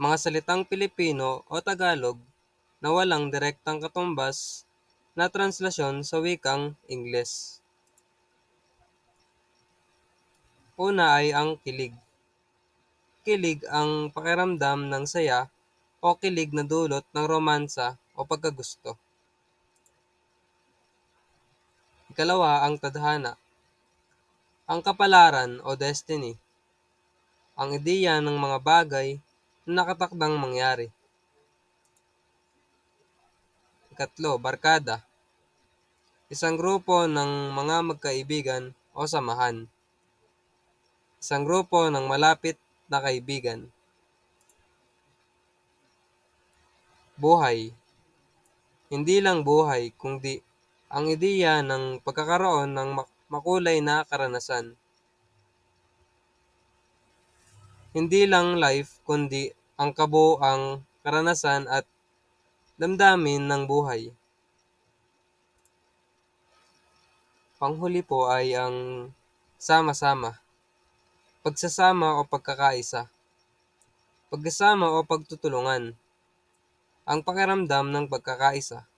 mga salitang Pilipino o Tagalog na walang direktang katumbas na translasyon sa wikang Ingles. Una ay ang kilig. Kilig ang pakiramdam ng saya o kilig na dulot ng romansa o pagkagusto. Ikalawa ang tadhana. Ang kapalaran o destiny. Ang ideya ng mga bagay na nakatakdang mangyari. Ikatlo, barkada. Isang grupo ng mga magkaibigan o samahan. Isang grupo ng malapit na kaibigan. Buhay. Hindi lang buhay, kundi ang ideya ng pagkakaroon ng makulay na karanasan. Hindi lang life, kundi ang kabuang karanasan at damdamin ng buhay. Panghuli po ay ang sama-sama. Pagsasama o pagkakaisa. Pagkasama o pagtutulungan. Ang pakiramdam ng pagkakaisa.